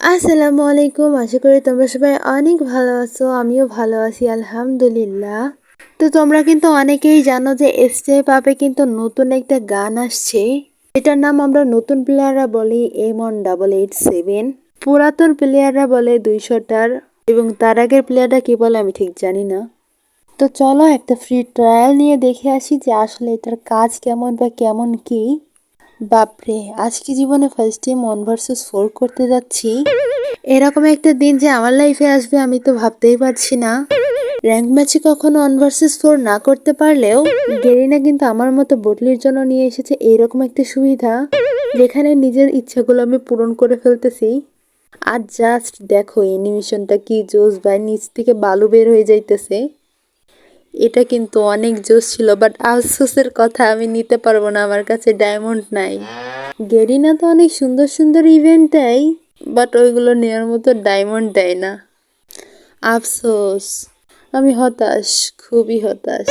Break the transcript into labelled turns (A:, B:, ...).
A: আসসালামু আলাইকুম। আশা করি তোমরা সবাই অনেক ভালো আছো, আমিও ভালো আছি, আলহামদুলিল্লাহ। তো তোমরা কিন্তু অনেকেই জানো যে স্টেপ আপে কিন্তু নতুন একটা গান আসছে। এটার নাম আমরা নতুন প্লেয়াররা বলি M one double eight seven. পুরাতন প্লেয়াররা বলে দুইশোটার, এবং তার আগের প্লেয়াররা কি বলে আমি ঠিক জানি না। তো চলো একটা ফ্রি ট্রায়াল নিয়ে দেখে আসি যে আসলে এটার কাজ কেমন বা কেমন কি। বাপরে, আজকে জীবনে first time one versus four করতে যাচ্ছি। এরকম একটা দিন যে আমার লাইফে আসবে আমি তো ভাবতেই পারছি না। র্যাঙ্ক ম্যাচে কখনো ওয়ান ভার্সেস ফোর না করতে পারলেও, গেরিনা কিন্তু আমার মতো বটলির জন্য নিয়ে এসেছে এইরকম একটা সুবিধা, যেখানে নিজের ইচ্ছাগুলো আমি পূরণ করে ফেলতেছি। আর জাস্ট দেখো অ্যানিমেশনটা কি জোস বা নিচ থেকে বালু বের হয়ে যাইতেছে। এটা কিন্তু অনেক জোস ছিল বাট আফসোসের কথা আমি নিতে পারব না, আমার কাছে ডায়মন্ড নাই। গেরিনা তো অনেক সুন্দর সুন্দর ইভেন্ট দেয় বাট ওইগুলো নেওয়ার মতো ডায়মন্ড দেয় না। আফসোস, আমি হতাশ, খুবই হতাশ।